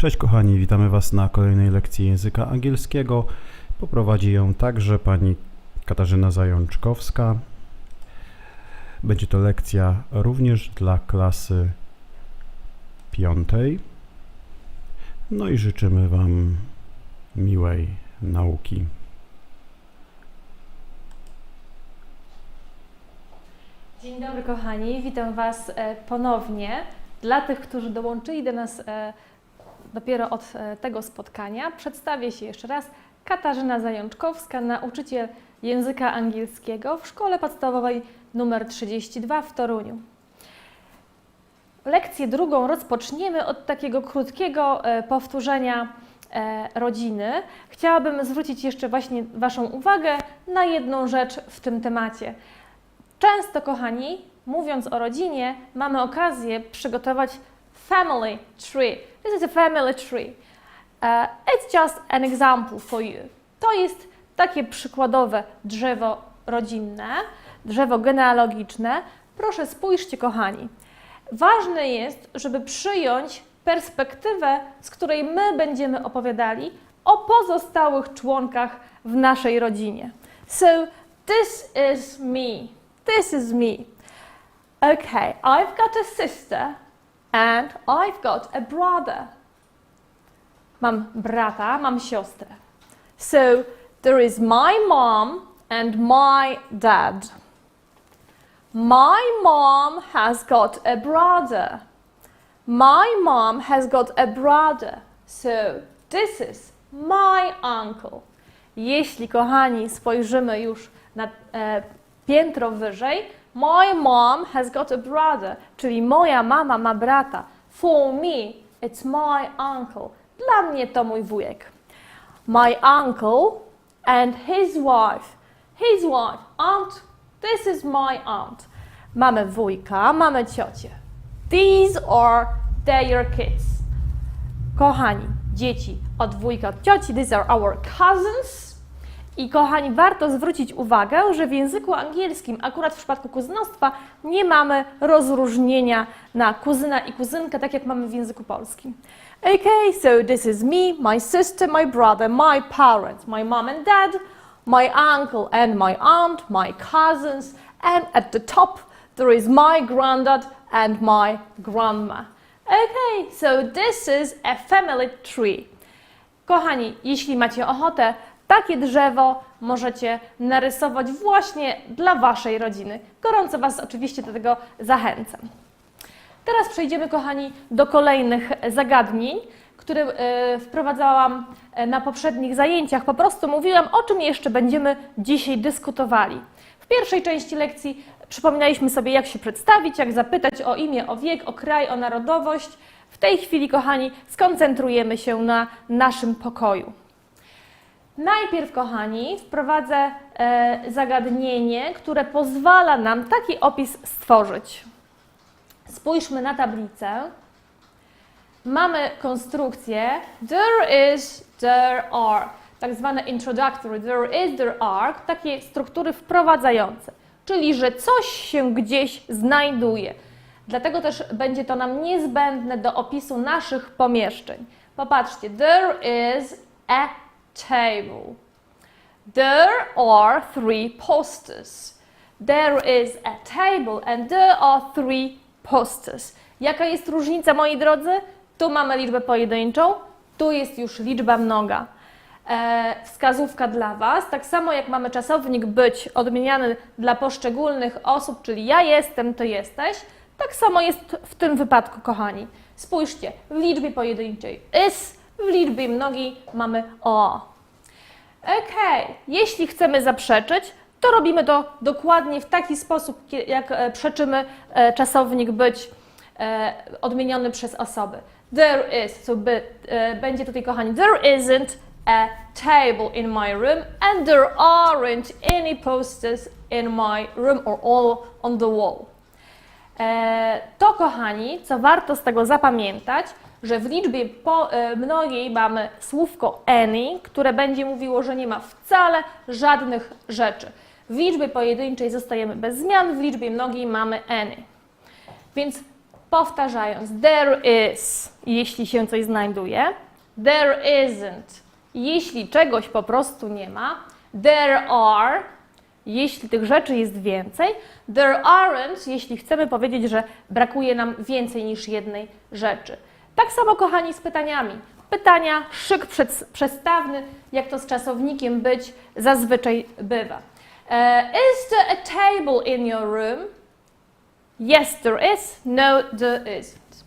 Cześć kochani, witamy Was na kolejnej lekcji języka angielskiego. Poprowadzi ją także pani Katarzyna Zajączkowska. Będzie to lekcja również dla klasy piątej. No i życzymy Wam miłej nauki. Dzień dobry kochani, witam Was e, ponownie. Dla tych, którzy dołączyli do nas e, dopiero od e, tego spotkania, przedstawię się jeszcze raz. Katarzyna Zajączkowska, nauczyciel języka angielskiego w szkole podstawowej nr 32 w Toruniu. Lekcję drugą rozpoczniemy od takiego krótkiego e, powtórzenia e, rodziny. Chciałabym zwrócić jeszcze właśnie Waszą uwagę na jedną rzecz w tym temacie. Często, kochani, mówiąc o rodzinie, mamy okazję przygotować family tree. This is a family tree. Uh, it's just an example for you. To jest takie przykładowe drzewo rodzinne, drzewo genealogiczne. Proszę spójrzcie, kochani. Ważne jest, żeby przyjąć perspektywę, z której my będziemy opowiadali o pozostałych członkach w naszej rodzinie. So, this is me. This is me. Okay, I've got a sister and I've got a brother. Mam brata, mam siostrę. So, there is my mom and my dad. My mom has got a brother. My mom has got a brother. So, this is my uncle. Jeśli, kochani, spojrzymy już na e, piętro wyżej, my mom has got a brother, czyli moja mama ma brata. For me, it's my uncle. Dla mnie to mój wujek. My uncle and his wife. His wife, aunt, this is my aunt. Mamy wujka, mamy ciocię. These are their kids. Kochani, dzieci od wujka, od cioci, these are our cousins. I kochani, warto zwrócić uwagę, że w języku angielskim, akurat w przypadku kuzynostwa, nie mamy rozróżnienia na kuzyna i kuzynkę, tak jak mamy w języku polskim. Okay, so this is me, my sister, my brother, my parents, my mom and dad, my uncle and my aunt, my cousins, and at the top there is my granddad and my grandma. Okay, so this is a family tree. Kochani, jeśli macie ochotę, takie drzewo możecie narysować właśnie dla Waszej rodziny. Gorąco Was oczywiście do tego zachęcam. Teraz przejdziemy, kochani, do kolejnych zagadnień, które e, wprowadzałam e, na poprzednich zajęciach. Po prostu mówiłam, o czym jeszcze będziemy dzisiaj dyskutowali. W pierwszej części lekcji przypominaliśmy sobie, jak się przedstawić, jak zapytać o imię, o wiek, o kraj, o narodowość. W tej chwili, kochani, skoncentrujemy się na naszym pokoju. Najpierw, kochani, wprowadzę e, zagadnienie, które pozwala nam taki opis stworzyć. Spójrzmy na tablicę. Mamy konstrukcję there is, there are, tak zwane introductory, there is, there are, takie struktury wprowadzające, czyli że coś się gdzieś znajduje. Dlatego też będzie to nam niezbędne do opisu naszych pomieszczeń. Popatrzcie, there is a table. There are three posters. There is a table and there are three posters. Jaka jest różnica, moi drodzy? Tu mamy liczbę pojedynczą, tu jest już liczba mnoga. E, wskazówka dla Was, tak samo jak mamy czasownik być odmieniany dla poszczególnych osób, czyli ja jestem, to jesteś, tak samo jest w tym wypadku, kochani. Spójrzcie, w liczbie pojedynczej is, w liczbie mnogiej mamy o. Okej, jeśli chcemy zaprzeczyć, to robimy to dokładnie w taki sposób, jak e, przeczymy e, czasownik być e, odmieniony przez osoby. There is, so by, będzie tutaj, kochani, there isn't a table in my room and there aren't any posters in my room or all on the wall. To, kochani, co warto z tego zapamiętać, że w liczbie po, e, mnogiej mamy słówko any, które będzie mówiło, że nie ma wcale żadnych rzeczy. W liczbie pojedynczej zostajemy bez zmian, w liczbie mnogiej mamy any. Więc powtarzając, there is, jeśli się coś znajduje, there isn't, jeśli czegoś po prostu nie ma, there are, jeśli tych rzeczy jest więcej, there aren't, jeśli chcemy powiedzieć, że brakuje nam więcej niż jednej rzeczy. Tak samo, kochani, z pytaniami. Pytania, szyk przestawny, jak to z czasownikiem być zazwyczaj bywa. E, is there a table in your room? Yes, there is. No, there isn't.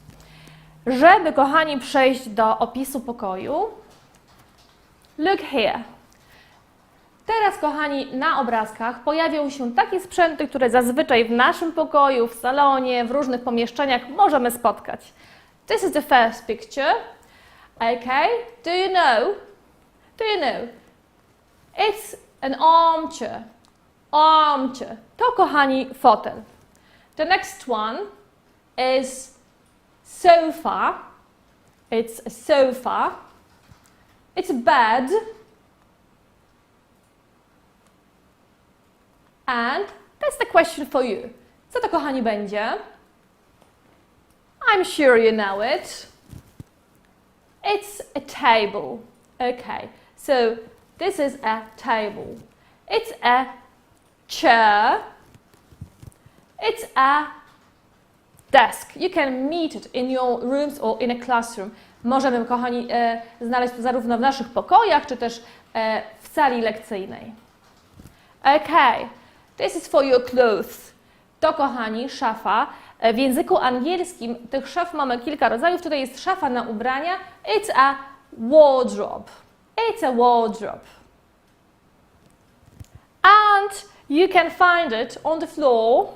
Żeby, kochani, przejść do opisu pokoju, look here. Teraz, kochani, na obrazkach pojawią się takie sprzęty, które zazwyczaj w naszym pokoju, w salonie, w różnych pomieszczeniach możemy spotkać. This is the first picture. Okay, do you know? Do you know? It's an armchair. Armchair. To, kochani, fotel. The next one is sofa. It's a sofa. It's a bed. And that's the question for you. Co to, kochani, będzie? I'm sure you know it. It's a table. Okay, so this is a table. It's a chair. It's a desk. You can meet it in your rooms or in a classroom. Możemy, kochani, e, znaleźć to zarówno w naszych pokojach, czy też e, w sali lekcyjnej. Okay, this is for your clothes. To, kochani, szafa. E, W języku angielskim tych szaf mamy kilka rodzajów. Tutaj jest szafa na ubrania. It's a wardrobe. It's a wardrobe. And you can find it on the floor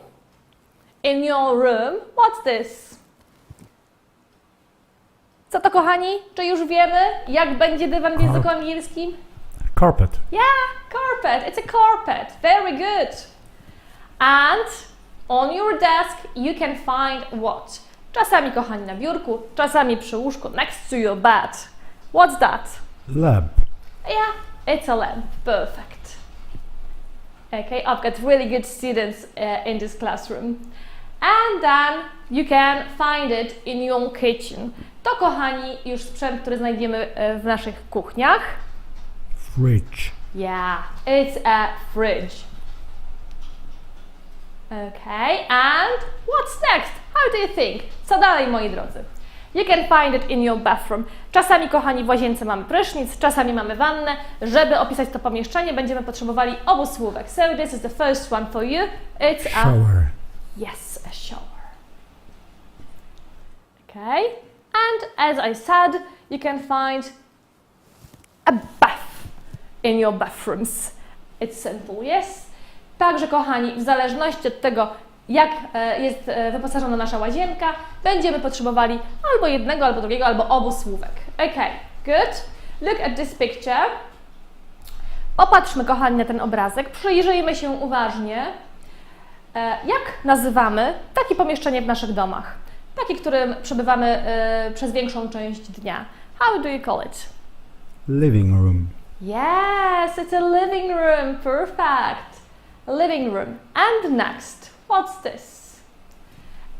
in your room. What's this? Co to, kochani? Czy już wiemy, jak będzie dywan w języku angielskim? Carpet. Yeah, carpet. It's a carpet. Very good. And on your desk you can find what? Czasami, kochani, na biurku, czasami przy łóżku, next to your bed. What's that? Lamp. Yeah, it's a lamp. Perfect. Okay, I've got really good students uh, in this classroom. And then you can find it in your kitchen. To, kochani, już sprzęt, który znajdziemy e, w naszych kuchniach. Fridge. Yeah, it's a fridge. Okay, and what's next? How do you think? Co dalej, moi drodzy? You can find it in your bathroom. Czasami, kochani, w łazience mamy prysznic, czasami mamy wannę. Żeby opisać to pomieszczenie, będziemy potrzebowali obu słówek. So this is the first one for you. It's a Shower. Yes, a shower. Okay, and as I said, you can find a bath in your bathrooms. It's simple, yes? Także, kochani, w zależności od tego, jak e, jest e, wyposażona nasza łazienka, będziemy potrzebowali albo jednego, albo drugiego, albo obu słówek. Okay, good. Look at this picture. Popatrzmy, kochani, na ten obrazek. Przyjrzyjmy się uważnie. E, Jak nazywamy takie pomieszczenie w naszych domach? Takie, w którym przebywamy przez większą część dnia. How do you call it? Living room. Yes, it's a living room. Perfect. Living room. And next, what's this?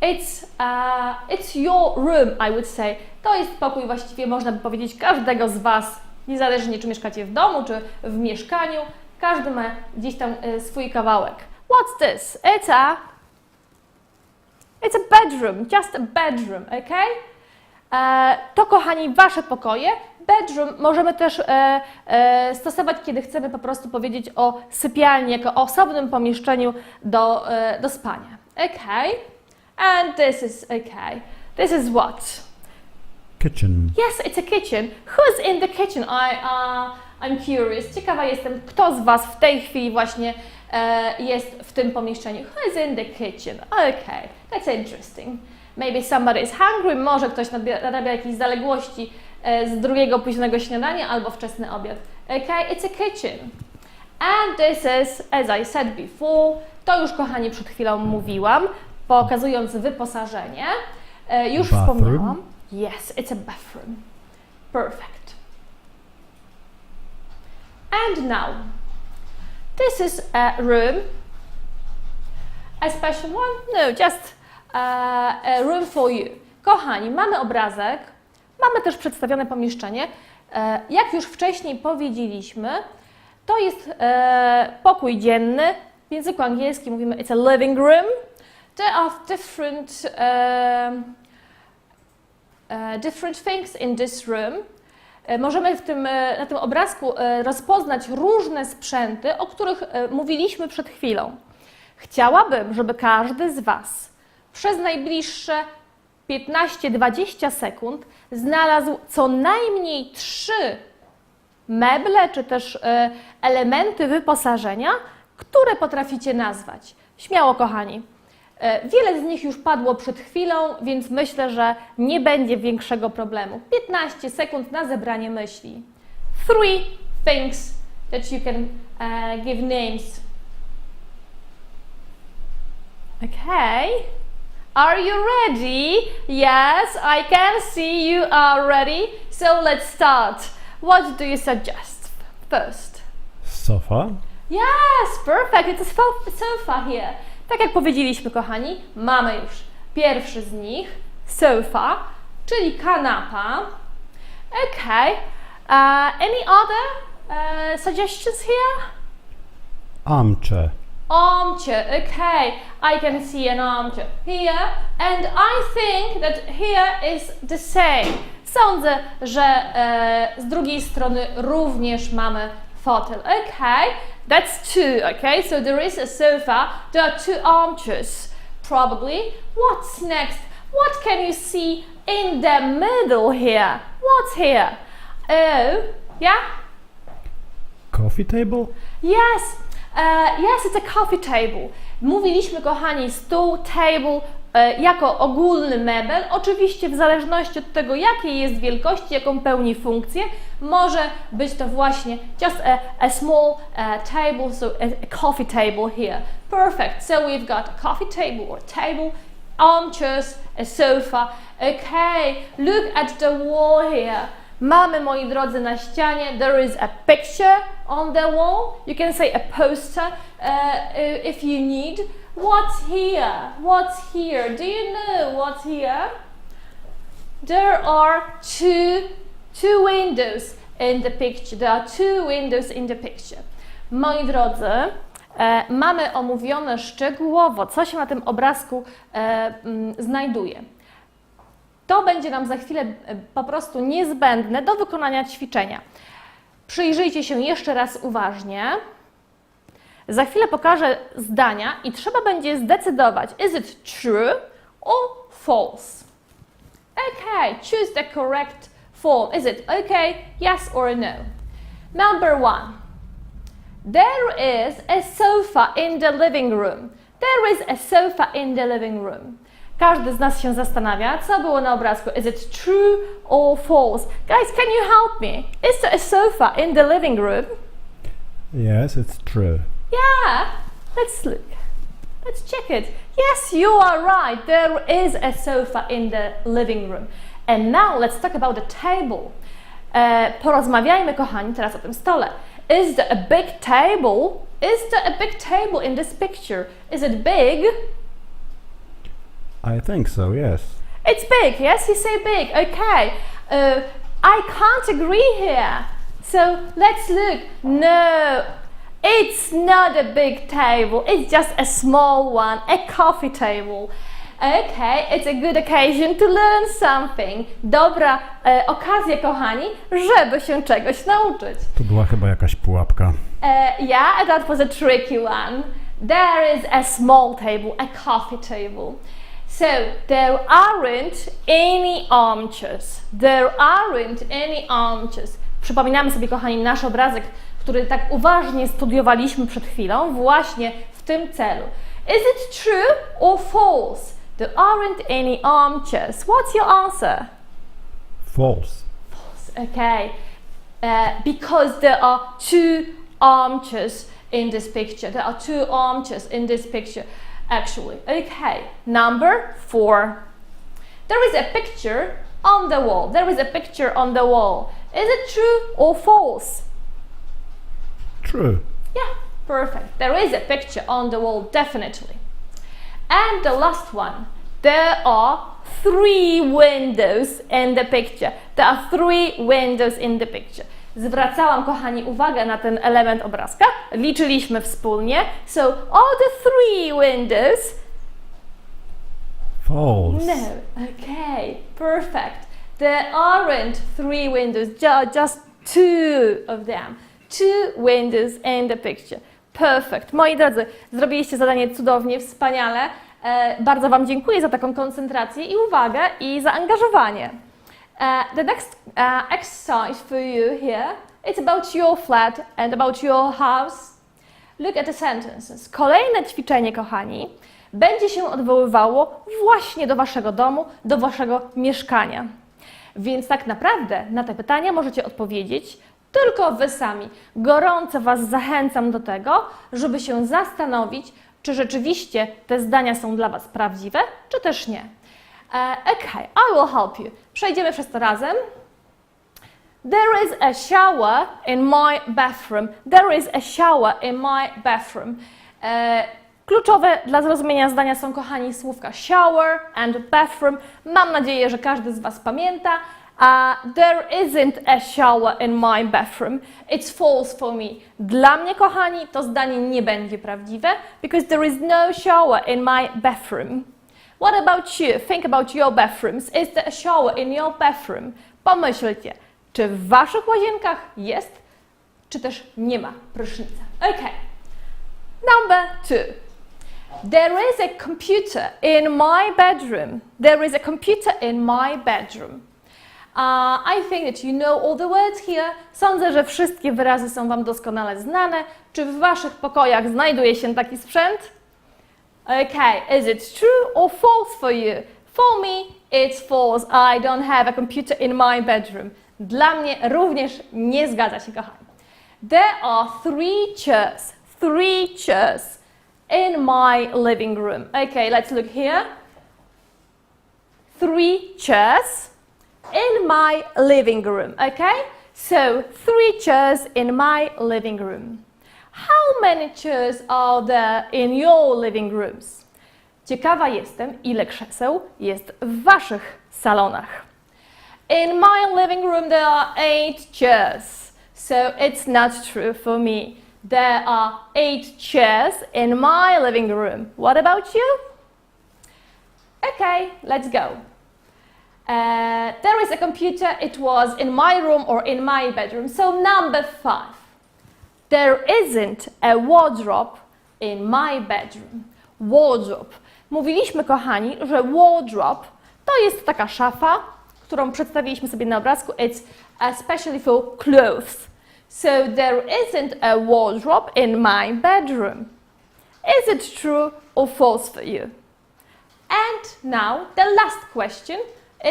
It's uh, it's your room, I would say. To jest pokój właściwie można by powiedzieć każdego z Was, niezależnie czy mieszkacie w domu, czy w mieszkaniu. Każdy ma gdzieś tam e, swój kawałek. What's this? It's a It's a bedroom, just a bedroom, okay? E, to, kochani, Wasze pokoje. Bedroom możemy też e, e, stosować, kiedy chcemy po prostu powiedzieć o sypialni jako osobnym pomieszczeniu do, do spania. Okay? And this is okay. This is what? Kitchen. Yes, it's a kitchen. Who's in the kitchen? I, uh, I'm curious. Ciekawa jestem, kto z Was w tej chwili właśnie e, jest w tym pomieszczeniu. Who is in the kitchen? Okay, that's interesting. Maybe somebody is hungry, może ktoś nadrabia jakieś zaległości e, z drugiego późnego śniadania albo wczesny obiad. Okay, it's a kitchen. And this is, as I said before, to już kochani przed chwilą mówiłam, pokazując wyposażenie. E, już Bathroom? wspomniałam. Yes, it's a bathroom. Perfect. And now, this is a room. A special one? No, just room for you. Kochani, mamy obrazek, mamy też przedstawione pomieszczenie. E, Jak już wcześniej powiedzieliśmy, to jest e, pokój dzienny. W języku angielskim mówimy it's a living room. There are different, different things in this room. E, Możemy w tym, e, na tym obrazku e, rozpoznać różne sprzęty, o których e, mówiliśmy przed chwilą. Chciałabym, żeby każdy z Was przez najbliższe 15-20 sekund znalazł co najmniej trzy meble czy też e, elementy wyposażenia, które potraficie nazwać. Śmiało, kochani. E, Wiele z nich już padło przed chwilą, więc myślę, że nie będzie większego problemu. 15 sekund na zebranie myśli. Three things that you can uh, give names. Okay. Are you ready? Yes, I can see you are ready. So let's start. What do you suggest first? Sofa. Yes, perfect. It's a sofa here. Tak jak powiedzieliśmy, kochani, mamy już pierwszy z nich, sofa, czyli kanapa. Okay. Uh, any other uh, suggestions here? Armchair. Armchair, okay. I can see an armchair here, and I think that here is the same. Sądzę, że e, z drugiej strony również mamy fotel. Okay, that's two. Okay, so there is a sofa. There are two armchairs, probably. What's next? What can you see in the middle here? What's here? Oh, yeah. Coffee table. Yes, uh, yes, it's a coffee table. Mówiliśmy, kochani, stół, table e, jako ogólny mebel. Oczywiście, w zależności od tego, jakiej jest wielkości, jaką pełni funkcję, może być to właśnie just a, a small uh, table, so a, a coffee table here. Perfect. So we've got a coffee table or table, armchairs, a sofa. Okay, look at the wall here. Mamy, moi drodzy, na ścianie, there is a picture on the wall. You can say a poster uh, if you need. What's here? What's here? Do you know what's here? There are two, two windows in the picture. There are two windows in the picture. Moi drodzy, e, mamy omówione szczegółowo, co się na tym obrazku e, mm, znajduje. To będzie nam za chwilę e, po prostu niezbędne do wykonania ćwiczenia. Przyjrzyjcie się jeszcze raz uważnie. Za chwilę pokażę zdania i trzeba będzie zdecydować, is it true or false. Okay, choose the correct form. Is it okay, yes or no? Number one. There is a sofa in the living room. There is a sofa in the living room. Każdy z nas się zastanawia, co było na obrazku. Is it true or false? Guys, can you help me? Is there a sofa in the living room? Yes, it's true. Yeah, let's look. Let's check it. Yes, you are right. There is a sofa in the living room. And now let's talk about the table. E, porozmawiajmy, kochani, teraz o tym stole. Is there a big table? Is there a big table in this picture? Is it big? I think so, yes. It's big, yes? You say big. Okay. Uh, I can't agree here. So let's look. No, it's not a big table. It's just a small one, a coffee table. Okay, it's a good occasion to learn something. Dobra e, okazja, kochani, żeby się czegoś nauczyć. To była chyba jakaś pułapka. Uh, yeah, that was a tricky one. There is a small table, a coffee table. So there aren't any armchairs. There aren't any armchairs. Przypominamy sobie, kochani, nasz obrazek, który tak uważnie studiowaliśmy przed chwilą, właśnie w tym celu. Is it true or false? There aren't any armchairs. What's your answer? False. Okay, uh, because there are two armchairs in this picture. There are two armchairs in this picture, actually. Okay, number four. There is a picture on the wall. There is a picture on the wall. Is it true or false? True. Yeah, perfect. There is a picture on the wall, definitely. And the last one. There are three windows in the picture. There are three windows in the picture. Zwracałam, kochani, uwagę na ten element obrazka. Liczyliśmy wspólnie. So, all the three windows. False. No. Okay, perfect. There aren't three windows, ju- just two of them. Two windows in the picture. Perfect. Moi drodzy, zrobiliście zadanie cudownie, wspaniale. E, bardzo Wam dziękuję za taką koncentrację i uwagę i zaangażowanie. E, the next uh, exercise for you here, it's about your flat and about your house. Look at the sentences. Kolejne ćwiczenie, kochani, będzie się odwoływało właśnie do Waszego domu, do Waszego mieszkania. Więc tak naprawdę na te pytania możecie odpowiedzieć tylko Wy sami. Gorąco Was zachęcam do tego, żeby się zastanowić, czy rzeczywiście te zdania są dla Was prawdziwe, czy też nie. E, okay, I will help you. Przejdziemy przez to razem. There is a shower in my bathroom. There is a shower in my bathroom. E, kluczowe dla zrozumienia zdania są, kochani, słówka shower and bathroom. Mam nadzieję, że każdy z Was pamięta. Uh, there isn't a shower in my bathroom. It's false for me. Dla mnie, kochani, to zdanie nie będzie prawdziwe, because there is no shower in my bathroom. What about you? Think about your bathrooms. Is there a shower in your bathroom? Pomyślcie, czy w waszych łazienkach jest, czy też nie ma prysznica. Okay. Number two. There is a computer in my bedroom. There is a computer in my bedroom. Uh, I think that you know all the words here. Sądzę, że wszystkie wyrazy są Wam doskonale znane. Czy w Waszych pokojach znajduje się taki sprzęt? Okay, is it true or false for you? For me, it's false. I don't have a computer in my bedroom. Dla mnie również nie zgadza się, kochani. There are three chairs, three chairs in my living room. Okay, let's look here. Three chairs in my living room. Okay, so three chairs in my living room. How many chairs are there in your living rooms? Ciekawa jestem, ile krzeseł jest w waszych salonach. In my living room there are eight chairs, so it's not true for me. There are eight chairs in my living room. What about you? Okay, let's go. Uh, there is a computer, it was in my room or in my bedroom. So, number five. There isn't a wardrobe in my bedroom. Wardrobe. Mówiliśmy, kochani, że wardrobe to jest taka szafa, którą przedstawiliśmy sobie na obrazku. It's especially for clothes. So there isn't a wardrobe in my bedroom. Is it true or false for you? And now the last question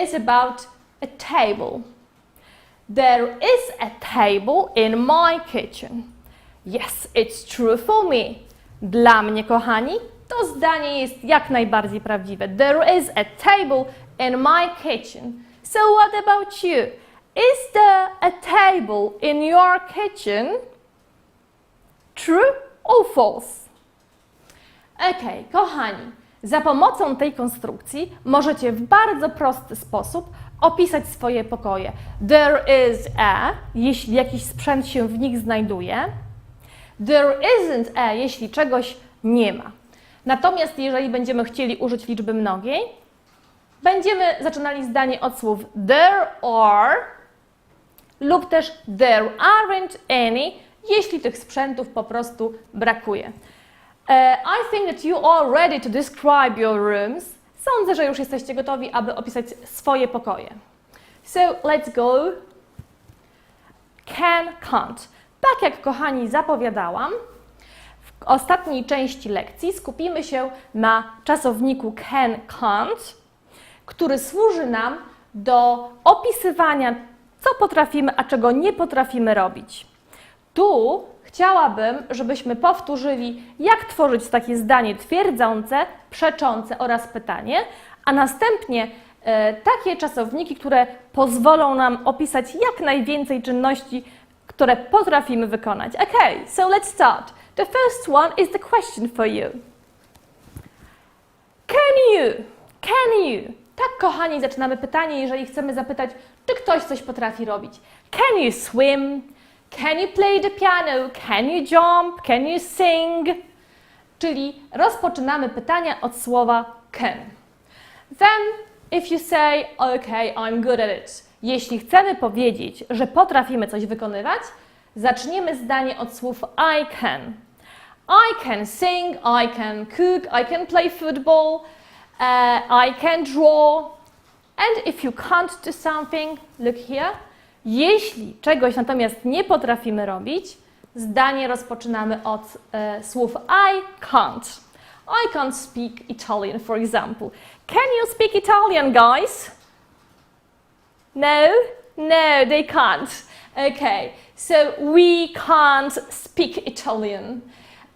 is about a table. There is a table in my kitchen. Yes, it's true for me. Dla mnie, kochani, to zdanie jest jak najbardziej prawdziwe. There is a table in my kitchen. So what about you? Is there a table in your kitchen? True or false? Okej, kochani, za pomocą tej konstrukcji możecie w bardzo prosty sposób opisać swoje pokoje. There is a, jeśli jakiś sprzęt się w nich znajduje. There isn't a, jeśli czegoś nie ma. Natomiast jeżeli będziemy chcieli użyć liczby mnogiej, będziemy zaczynali zdanie od słów there are lub też there aren't any, jeśli tych sprzętów po prostu brakuje. E, I think that you are ready to describe your rooms. Sądzę, że już jesteście gotowi, aby opisać swoje pokoje. So let's go. can, can't. Tak jak kochani zapowiadałam, w ostatniej części lekcji skupimy się na czasowniku can, can't, który służy nam do opisywania, co potrafimy, a czego nie potrafimy robić. Tu chciałabym, żebyśmy powtórzyli, jak tworzyć takie zdanie twierdzące, przeczące oraz pytanie, a następnie e, takie czasowniki, które pozwolą nam opisać jak najwięcej czynności, które potrafimy wykonać. Okay, so let's start. The first one is the question for you. Can you? Can you? Tak, kochani, zaczynamy pytanie, jeżeli chcemy zapytać, czy ktoś coś potrafi robić. Can you swim? Can you play the piano? Can you jump? Can you sing? Czyli rozpoczynamy pytania od słowa can. Then, if you say, okay, I'm good at it. Jeśli chcemy powiedzieć, że potrafimy coś wykonywać, zaczniemy zdanie od słów I can. I can sing, I can cook, I can play football, uh, I can draw. And if you can't do something, look here. Jeśli czegoś natomiast nie potrafimy robić, zdanie rozpoczynamy od e, słów I can't. I can't speak Italian, for example. Can you speak Italian, guys? No? No, they can't. Okay, so we can't speak Italian.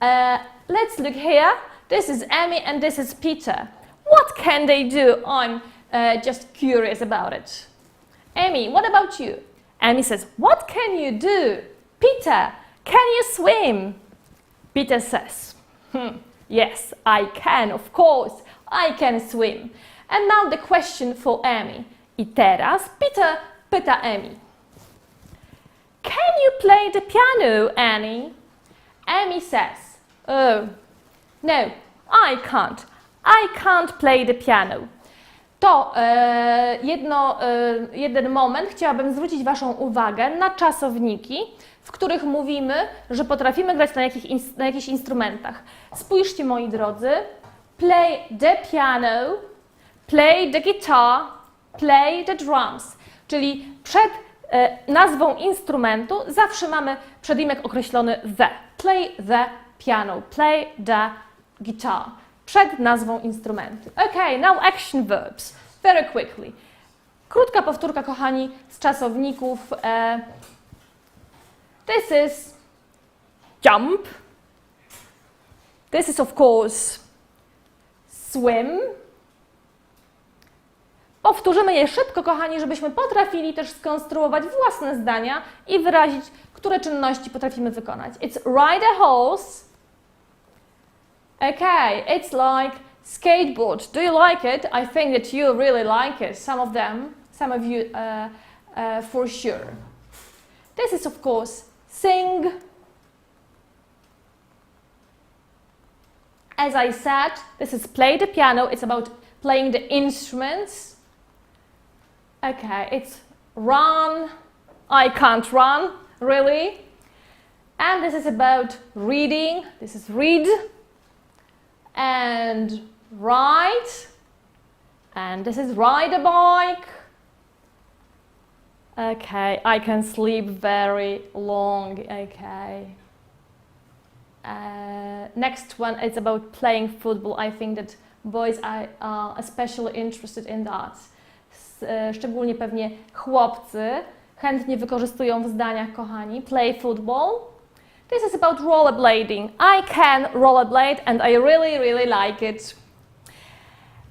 Uh, let's look here. This is Amy and this is Peter. What can they do? I'm uh, just curious about it. Amy, what about you? Amy says, What can you do? Peter, can you swim? Peter says, hmm, Yes, I can, of course. I can swim. And now the question for Amy. I teraz Peter pyta Amy. Can you play the piano, Annie? Amy says, Oh, no, I can't. I can't play the piano. To e, jedno, e, jeden moment chciałabym zwrócić Waszą uwagę na czasowniki, w których mówimy, że potrafimy grać na, jakich, na jakichś instrumentach. Spójrzcie, moi drodzy. Play the piano, play the guitar, play the drums. Czyli przed e, nazwą instrumentu zawsze mamy przedimek określony the. Play the piano, play the guitar. Przed nazwą instrumentu. Okay, now action verbs. Very quickly. Krótka powtórka, kochani, z czasowników. E, this is jump. This is, of course, swim. Powtórzymy je szybko, kochani, żebyśmy potrafili też skonstruować własne zdania i wyrazić, które czynności potrafimy wykonać. It's ride a horse. Okay, it's like skateboard. Do you like it? I think that you really like it. Some of them, some of you uh, uh, for sure. This is, of course, sing. As I said, this is play the piano. It's about playing the instruments. Okay, it's run. I can't run, really. And this is about reading. This is read. And ride. And this is ride a bike. Okay, I can sleep very long. Okay. Uh, next one is about playing football. I think that boys are, are especially interested in that. E, Szczególnie pewnie chłopcy chętnie wykorzystują w zdaniach, kochani. Play football. This is about rollerblading. I can rollerblade and I really, really like it.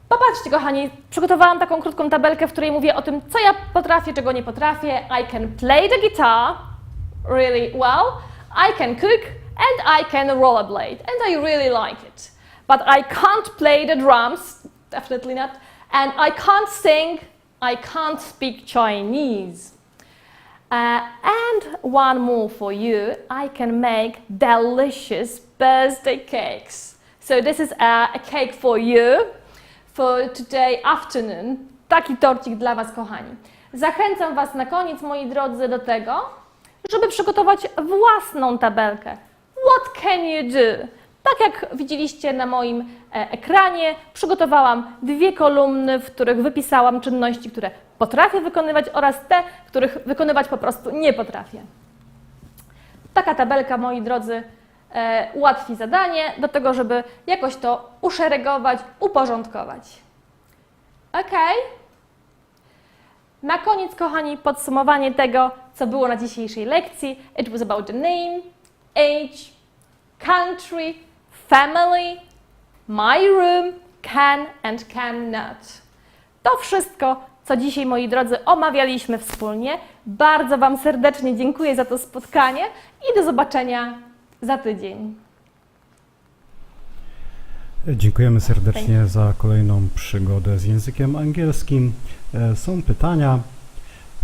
Popatrzcie, kochani, przygotowałam taką krótką tabelkę, w której mówię o tym, co ja potrafię, czego nie potrafię. I can play the guitar really well. I can cook and I can rollerblade and I really like it. But I can't play the drums, definitely not. And I can't sing, I can't speak Chinese. Uh, and one more for you. I can make delicious birthday cakes. So this is a, a cake for you for today afternoon. Taki torcik dla Was, kochani. Zachęcam Was na koniec, moi drodzy, do tego, żeby przygotować własną tabelkę. What can you do? Tak jak widzieliście na moim e, ekranie, przygotowałam dwie kolumny, w których wypisałam czynności, które potrafię wykonywać oraz te, których wykonywać po prostu nie potrafię. Taka tabelka, moi drodzy, e, ułatwi zadanie do tego, żeby jakoś to uszeregować, uporządkować. Ok? Na koniec, kochani, podsumowanie tego, co było na dzisiejszej lekcji. It was about the name, age, country, family, my room, can and cannot. To wszystko, co dzisiaj, moi drodzy, omawialiśmy wspólnie. Bardzo Wam serdecznie dziękuję za to spotkanie i do zobaczenia za tydzień. Dziękujemy serdecznie za kolejną przygodę z językiem angielskim. E, Są pytania.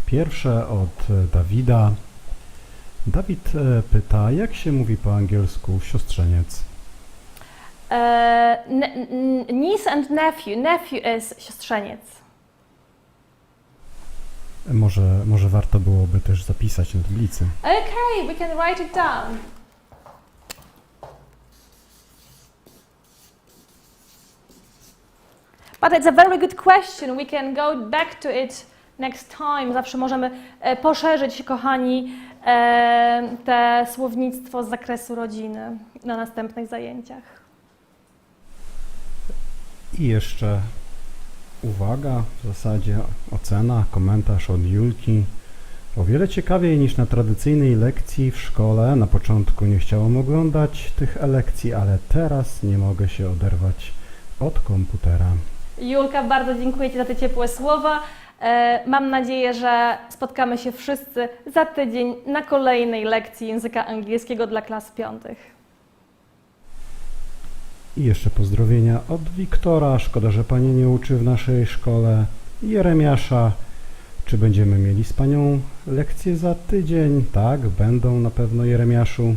Pierwsze od e, Dawida. Dawid e, pyta, jak się mówi po angielsku siostrzeniec? E, niece and nephew. Nephew is siostrzeniec. Może, może warto byłoby też zapisać na tablicy. Okay, we can write it down. But it's a very good question. We can go back to it next time. Zawsze możemy e, poszerzyć, kochani, e, te słownictwo z zakresu rodziny na następnych zajęciach. I jeszcze uwaga, w zasadzie ocena, komentarz od Julki. O wiele ciekawiej niż na tradycyjnej lekcji w szkole. Na początku nie chciałam oglądać tych lekcji, ale teraz nie mogę się oderwać od komputera. Julka, bardzo dziękuję Ci za te ciepłe słowa. E, Mam nadzieję, że spotkamy się wszyscy za tydzień na kolejnej lekcji języka angielskiego dla klas piątych. I jeszcze pozdrowienia od Wiktora. Szkoda, że pani nie uczy w naszej szkole. Jeremiasza. Czy będziemy mieli z panią lekcję za tydzień? Tak, będą na pewno Jeremiaszu.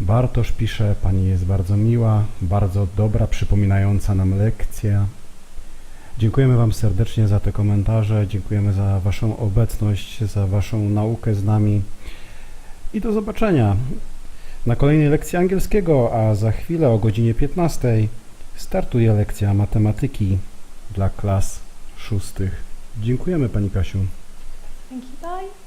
Bartosz pisze, pani jest bardzo miła, bardzo dobra, przypominająca nam lekcję. Dziękujemy Wam serdecznie za te komentarze, dziękujemy za Waszą obecność, za Waszą naukę z nami i do zobaczenia na kolejnej lekcji angielskiego, a za chwilę o godzinie 15 startuje lekcja matematyki dla klas szóstych. Dziękujemy Pani Kasiu. Thank you, bye.